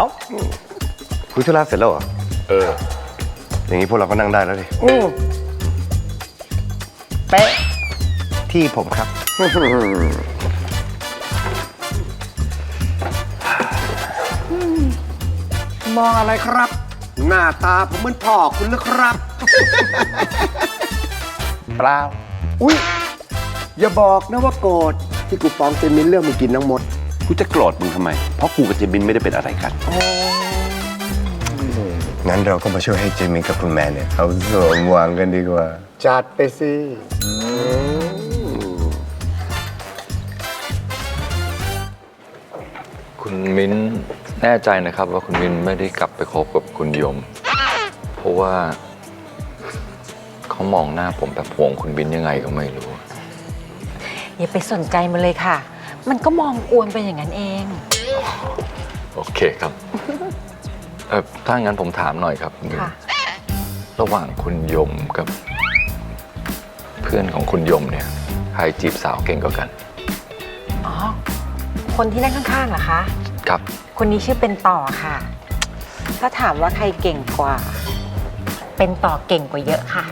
าคุยธุระเสร็จแล้วเหรอ เออ อย่างนี้พวกเราก็นั่งได้แล้วดิ อืมเป๊ะ ที่ผมครับ มองอะไรครับ หน้าตาผมเหมือนพ่อคุณนะครับ เปล่า อุ้ยอย่าบอกนะว่าโกรธที่กูฟ้องเจมินเรื่องมึงกินน้องมด กูจะโกรธมึงทำไม เพราะกูกับเจมินไม่ได้เป็นอะไรกัน งั้นเราก็มาช่วยให้เจมินกับคุณแมนเนี่ยเขาสมหวังกันดีกว่า จัดไปสิ คุณมิ้นแน่ใจนะครับว่าคุณมิ้นไม่ได้กลับไปคบกับคุณยม เพราะว่าเขามองหน้าผมแบบห่วงคุณมิ้นยังไงก็ไม่รู้ อย่าไปสนใจมันเลยค่ะ มันก็มองกวนไปอย่างนั้นเอง โอเคครับเออถ้างั้นผมถามหน่อยครับคุณมิ้นค่ะ ระหว่างคุณยมกับ เพื่อนของคุณยมเนี่ย ใครจีบสาวเก่งกว่ากัน อ๋อ คนที่นั่งข้างๆเหรอคะ ครับ คนนี้ชื่อเป็นต่อค่ะ ถ้าถามว่าใครเก่งกว่า เป็นต่อเก่งกว่าเยอะค่ะ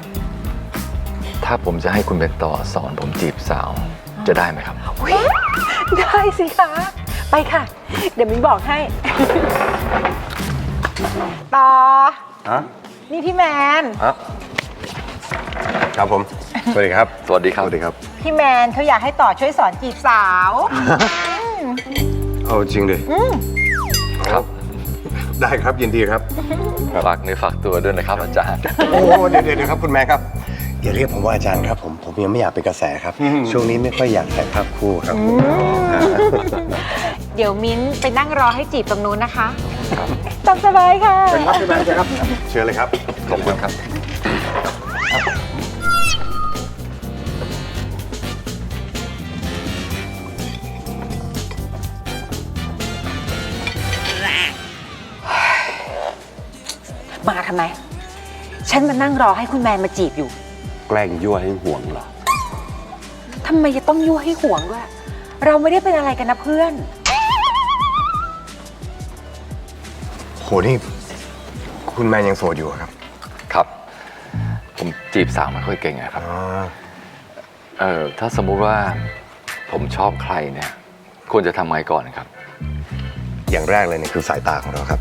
ถ้าผมจะให้คุณเป็นต่อสอนผมจีบสาว จะได้ไหมครับ อุ๊ยได้สิคะ ไปค่ะ เดี๋ยวมิ้นบอกให้ ต่อ ฮะนี่พี่แมนฮะครับผม สวัสดีครับ สวัสดีครับ สวัสดีครับ พี่แมนเขาอยากให้ต่อช่วยสอนจีบสาว เอาจริงดิครับ ได้ครับยินดีครับ ฝากในอฝากตัวด้วยนะครับอาจารย์ โอ้เดี๋ยวเดี๋ยวเดี๋ยวครับคุณแม่ครับ อย่าเรียกผมว่าอาจารย์ครับผมผมยังไม่อยากเป็นกระแสครับ ช่วงนี้ไม่ค่อยอยากถ่ายภาพคู่ครับเดี๋ยวมิ้นไปนั่งรอให้จีบตรงนู้นนะคะตามสบายค่ะ ครับคุณแม่ครับเชิญเลยครับขอบคุณครับ มาทำไม ฉันมานั่งรอให้คุณแมนมาจีบอยู่ แกล้งยั่วให้ห่วงเหรอ ทำไมจะต้องยั่วให้ห่วงด้วย เราไม่ได้เป็นอะไรกันนะเพื่อน โหนี่ คุณแมนยังโสดอยู่เหรอครับครับ ผมจีบสาวไม่ค่อยเก่งอะครับ อ๋อเออถ้าสมมุติว่าผมชอบใครเนี่ย ควรจะทำไงก่อนครับ อย่างแรกเลยเนี่ยคือสายตาของเราครับ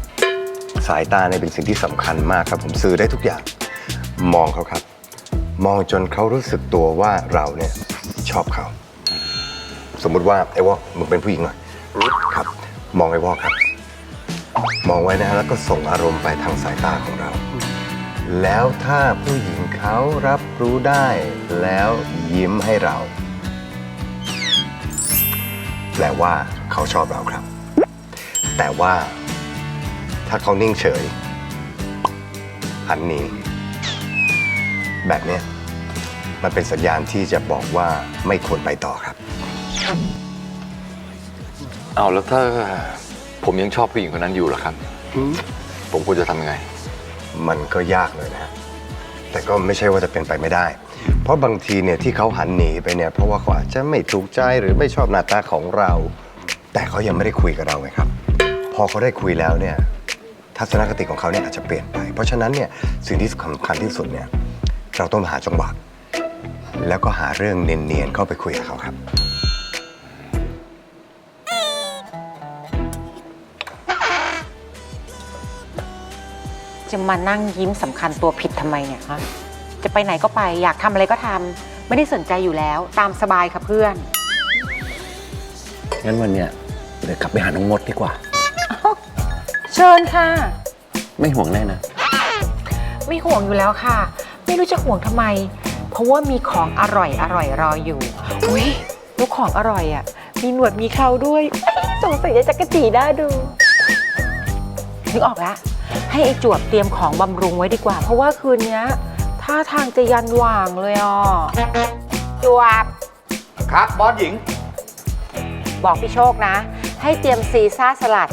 สายตาเนี่ยเป็นสิ่งที่สำคัญมากครับ ผมสื่อได้ทุกอย่าง มองเขาครับ มองจนเขารู้สึกตัวว่าเราเนี่ยชอบเขา สมมุติว่าไอ้วอกมึงเป็นผู้หญิงหน่อยครับ มองไอ้วอกครับ มองไว้นะฮะแล้วก็ส่งอารมณ์ไปทางสายตาของเรา แล้วถ้าผู้หญิงเขารับรู้ได้แล้วยิ้มให้เรา แปลว่าเขาชอบเราครับ แต่ว่าถ้าเขานิ่งเฉยหันหนี แบบเนี้ยมันเป็นสัญญาณที่จะบอกว่าไม่ควรไปต่อครับ เอาแล้วถ้าผมยังชอบผู้หญิงคนนั้นอยู่ล่ะครับ ผมควรจะทำยังไง มันก็ยากเลยนะฮะแต่ก็ไม่ใช่ว่าจะเป็นไปไม่ได้ เพราะบางทีเนี่ยที่เขาหันหนีไปเนี่ยเพราะว่าเขาอาจจะไม่ถูกใจหรือไม่ชอบหน้าตาของเรา แต่เขายังไม่ได้คุยกับเราไงครับ พอเขาได้คุยแล้วเนี่ยทัศนคติของเขาเนี่ยอาจจะเปลี่ยนไป เพราะฉะนั้นเนี่ยสิ่งที่สำคัญที่สุดเนี่ย เราต้องหาจังหวะแล้วก็หาเรื่องเนียนๆเข้าไปคุยกับเขาครับ จะมานั่งยิ้มสำคัญตัวผิดทำไมเนี่ยฮะจะไปไหนก็ไปอยากทำอะไรก็ทำไม่ได้สนใจอยู่แล้วตามสบายค่ะเพื่อน งั้นวันเนี้ยเดี๋ยวกลับไปหาน้องมดดีกว่า เชิญค่ะ ไม่ห่วงแน่นะ ไม่ห่วงอยู่แล้วค่ะไม่ รู้จะห่วงทำไม เพราะว่ามีของอร่อยอร่อยรออยู่ อุ้ยลูกของอร่อยอะ มีหนวดมีเคราด้วยเอ้ยสงสัยจะจักรจีน่าดูนึกออกแล้วให้ไอ้จวบเตรียมของบำรุงไว้ดีกว่า เพราะว่าคืนเนี้ยท่าทางจะยันหว่างเลยอะจวบ ครับบอสหญิง บอกพี่โชคนะ ให้เตรียมซีซ่าสลัด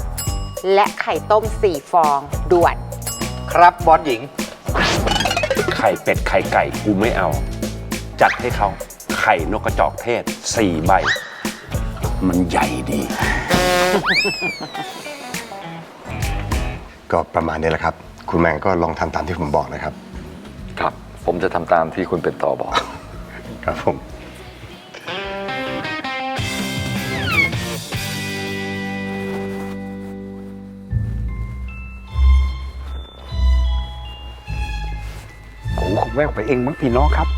และไข่ต้มสี่ฟองด่วน ครับบอสหญิงไข่เป็ดไข่ไก่กูไม่เอา จัดให้เขาไข่นกกระจอกเทศสี่ใบ มันใหญ่ดี ก็ประมาณนี้แหละครับ คุณแมงก็ลองทำตามที่ผมบอกนะครับ ครับ ผมจะทำตามที่คุณเป็นต่อบอก ครับผม คงแววไปเองมั้งพี่น้องครับ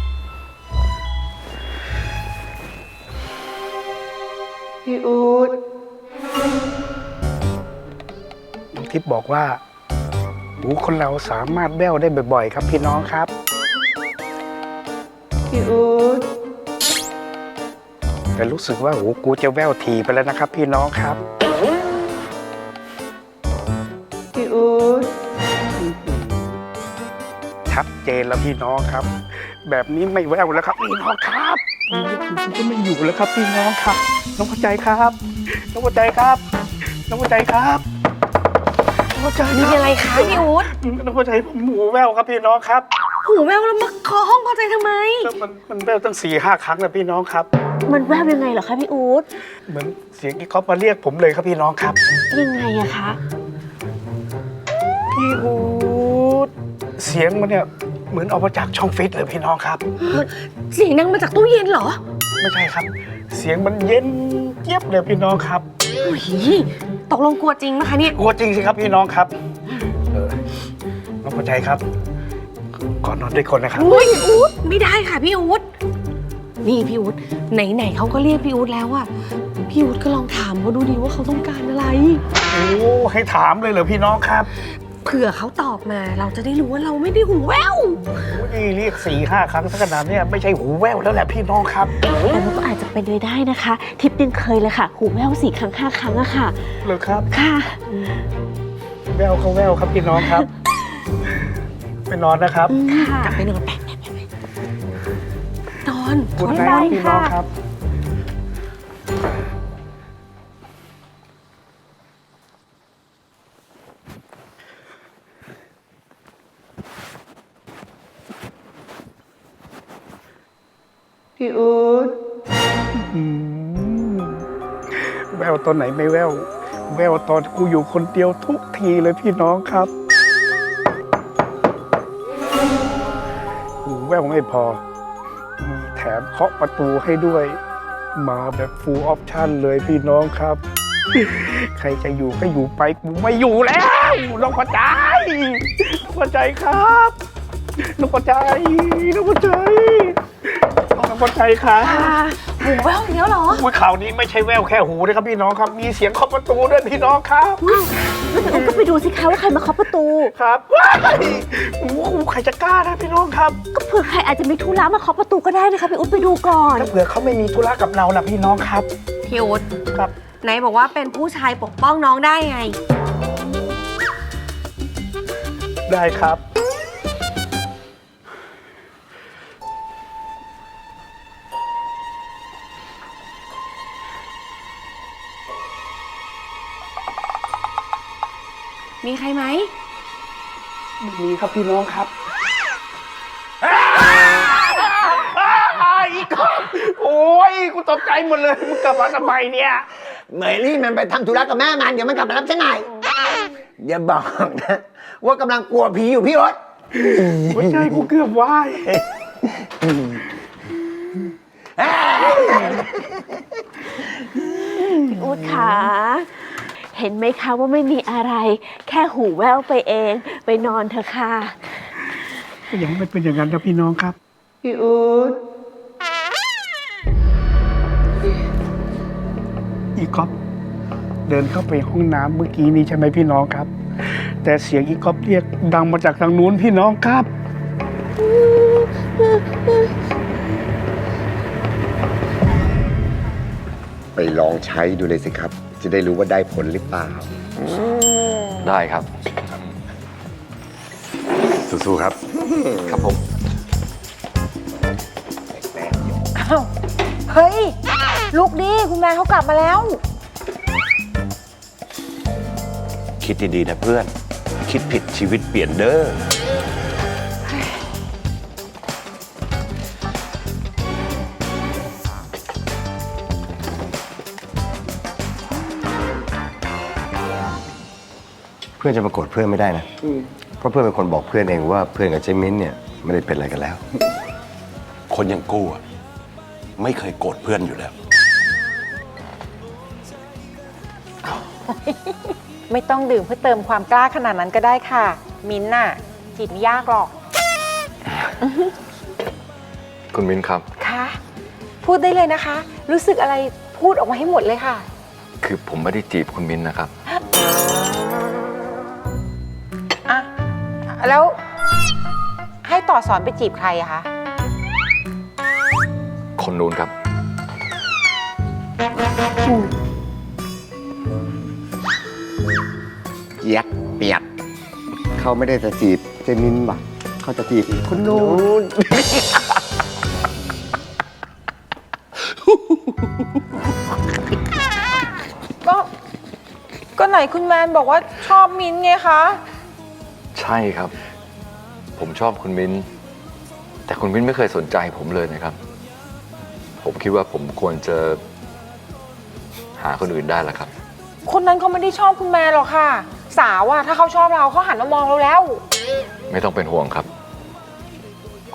พี่อูดน้องทิพย์บอกว่าหูคนเราสามารถแว่วได้บ่อยๆ ครับพี่น้องครับ พี่อูดแต่รู้สึกว่าหูกูจะแว่วทีไปแล้วนะครับ พี่น้องครับ พี่อูด ชัดเจนแล้วพี่น้องครับ แบบนี้ไม่แว่วแล้วครับพี่น้องครับผมก็ไม่อยู่แล้วครับพี่น้องครับ น้องเข้าใจครับ น้องเข้าใจครับ น้องเข้าใจครับน้องเข้าใจมีคอะรับไรคะพี่อู๊ดน้องเข้าใจผมหูแว่วครับพี่น้องครับหูแววแล้วมาเคาะห้องพอใจทำไม แล้วมันมันแว่วตั้งสี่ห้าครั้งนะพี่น้องครับ มันแววยังไงเหรอคะพี่อู๊ดเหมือนเสียงที่เขามาเรียกผมเลยครับพี่น้องครับ ยังไงอะคะ พี่อูด เสียงมันเนี่ยเหมือนออกมาจากช่องฟิตเลยพี่น้องครับมันเสียงดังมาจากตู้เย็นเหรอไม่ใช่ครับ เสียงมันเย็นเจี๊ยบเลยพี่น้องครับโอ้ยตกลงกลัวจริงนะคะเนี่ยกลัวจริงสิครับพี่น้องครับเออน้องเข้าใจครับก่อนนอนด้วยคนนะครับโอ้ยพี่อู๊ดไม่ได้ค่ะพี่อู๊ดนี่พี่อู๊ดไหนๆเขาก็เรียกพี่อู๊ดแล้วอะพี่อู๊ดก็ลองถามเขาดูดีว่าเขาต้องการอะไร โอ้ให้ถามเลยเหรอพี่น้องครับ เผื่อเขาตอบมาเราจะได้รู้ว่าเราไม่ได้หูแววโอ้ยเรียกสี่ห้าครั้งสักขนาดเนี้ยไม่ใช่หูแว่วแล้วแหละพี่น้องครับแต่มันก็อาจจะเป็นไปได้นะคะทิปยังเคยเลยค่ะ หูแววสี่ครั้งห้าครั้งอะค่ะ เหรอครับ ค่ะ แววเขาแววครับพี่น้องครับ ไปนอนนะครับค่ะ กลับไปนอนไปไปไปไปนอนคุณบ๊ายนายบายพี่น้องค่ะ ครับ แววตอนไหนไม่แววแววตอนกูอยู่คนเดียวทุกทีเลยพี่น้องครับหูแววไม่พอ มีแถมเคาะประตูให้ด้วย มาแบบฟูลออปชั่นเลยพี่น้องครับ ใครจะอยู่ก็อยู่ไปกูไม่อยู่แล้วน้องพอใจน้องพอใจครับน้องพอใจน้องพอใจน้องพอใจครับค่ะ หูแววอย่างเงี้ยเหรออุ้ยข่าวนี้ไม่ใช่แววแค่หูนะครับพี่น้องครับ มีเสียงเคาะประตูด้วยพี่น้องครับแล้วพี่อุ๊ดก็ไปดูสิคะว่าใครมาเคาะประตู ครับว้ายโอ้โหใครจะกล้านะพี่น้องครับก็เผื่อใครอาจจะมีธุระมาเคาะประตูก็ได้นะคะพี่อุ๊ดไปดูก่อน ถ้าเผื่อเขาไม่มีธุระกับเราล่ะพี่น้องครับ พี่อุ๊ดครับ ไหนบอกว่าเป็นผู้ชายปกป้องน้องได้ไง ได้ครับ มีใครไหมไม่มีครับพี่น้องครับอีกคนโอ้ยกูตกใจหมดเลยมึงกลับมาทำไมเนี่ยเหมยลี่มันไปทำธุระกับแม่มันเดี๋ยวมันกลับมารับฉันหน่อยอย่าบอกนะ ว่ากำลังกลัวผีอยู่พี่อ๊ตหัวใจกูเกือบวายพี่อุ๊ดขา เห็นไหมคะว่าไม่มีอะไร แค่หูแววไปเอง ไปนอนเถอะค่ะ ยังไม่เป็นอย่างนั้นนะพี่น้องครับ พี่อูดอีกอบเดินเข้าไปห้องน้ำเมื่อกี้นี้ใช่ไหมพี่น้องครับ แต่เสียงอีกอบเรียกดังมาจากทางนู้นพี่น้องครับ ไปลองใช้ดูเลยสิครับ จะได้รู้ว่าได้ผลหรือเปล่า ได้ครับ สู้ๆครับ ครับผมเฮ้ยลูกดีคุณแมนเขากลับมาแล้ว คิดดีๆนะเพื่อน คิดผิดชีวิตเปลี่ยนเด้อ พพื่อนจะมาโกรธเพื่อนไม่ได้นะ เพราะเพื่อนเป็นคนบอกเพื่อนเองว่าเพื่อนกับเจมิ้นเนี่ยไม่ได้เป็นอะไรกันแล้ว คนอย่างกูอะไม่เคยโกรธเพื่อนอยู่แล้ว ไม่ต้องดื่มเพื่อเติมความกล้าขนาดนั้นก็ได้ค่ะ มิ้นท์น่ะจีบไม่ยากหรอกคุณมิ้นครับ ค่ะ พูดได้เลยนะคะ รู้สึกอะไรพูดออกมาให้หมดเลยค่ะ คือผมไม่ได้จีบคุณมิ้นนะครับ แล้วให้ต่อสอนไปจีบใครอะคะ คนนู้นครับ เจี๊ยกเปียกเขาไม่ได้จะจีบเจมินว่ะเขาจะจีบคนนู้นก็ก็ไหนคุณแมนบอกว่าชอบมิ้นท์ไงคะ ใช่ครับ ผมชอบคุณมิ้น แต่คุณมิ้นไม่เคยสนใจผมเลยนะครับ ผมคิดว่าผมควรจะหาคนอื่นได้แล้วครับ คนนั้นเขาไม่ได้ชอบคุณแมนหรอกค่ะ สาวอะถ้าเขาชอบเราเขาหันมามองเราแล้ว ไม่ต้องเป็นห่วงครับ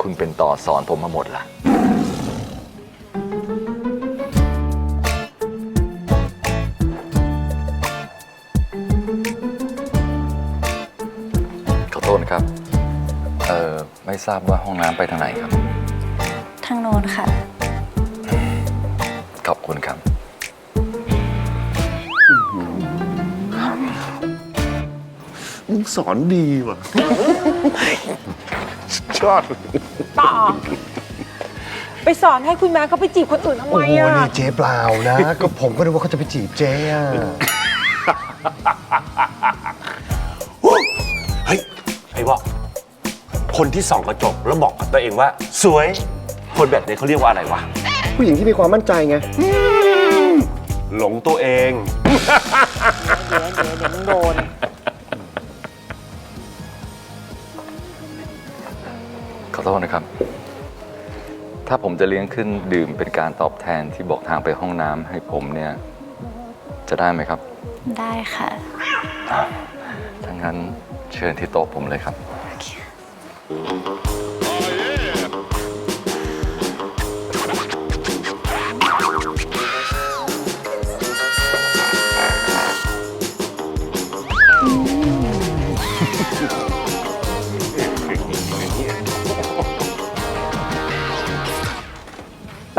คุณเป็นต่อสอนผมมาหมดละ เอ่อไม่ทราบว่าห้องน้ำไปทางไหนครับ ทางโน้นค่ะ ขอบคุณครับ มึงสอนดีว่ะ ชอบต่อ ไปสอนให้คุณแมนเขาไปจีบคนอื่นทำไมโอ้โหอะนี่เจ๊เปล่านะ ก็ผมก็นึกว่าเขาจะไปจีบเจ๊อะ คนที่ส่องกระจกแล้วบอกกับตัวเองว่า สวย คนแบบนี้เขาเรียกว่าอะไรวะ ผู้หญิงที่มีความมั่นใจไง หลงตัวเอง เดี๋ยวเดี๋ยวเดี๋ยวมึงโดน ขอโทษนะครับ ถ้าผมจะเลี้ยงขึ้นดื่มเป็นการตอบแทนที่บอกทางไปห้องน้ำให้ผมเนี่ย จะได้ไหมครับ ได้ค่ะ ถ้างั้นเชิญที่โต๊ะผมเลยครับ ต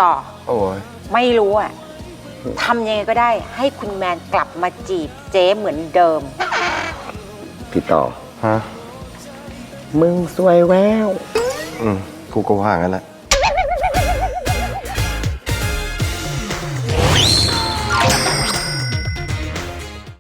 ่อโอ้ยไม่รู้อะทำยังไงก็ได้ให้คุณแมนกลับมาจีบเจ๊เหมือนเดิม พี่ต่อ ฮะ มึงสวยแววอืมกูก็ว่างั้นแหละ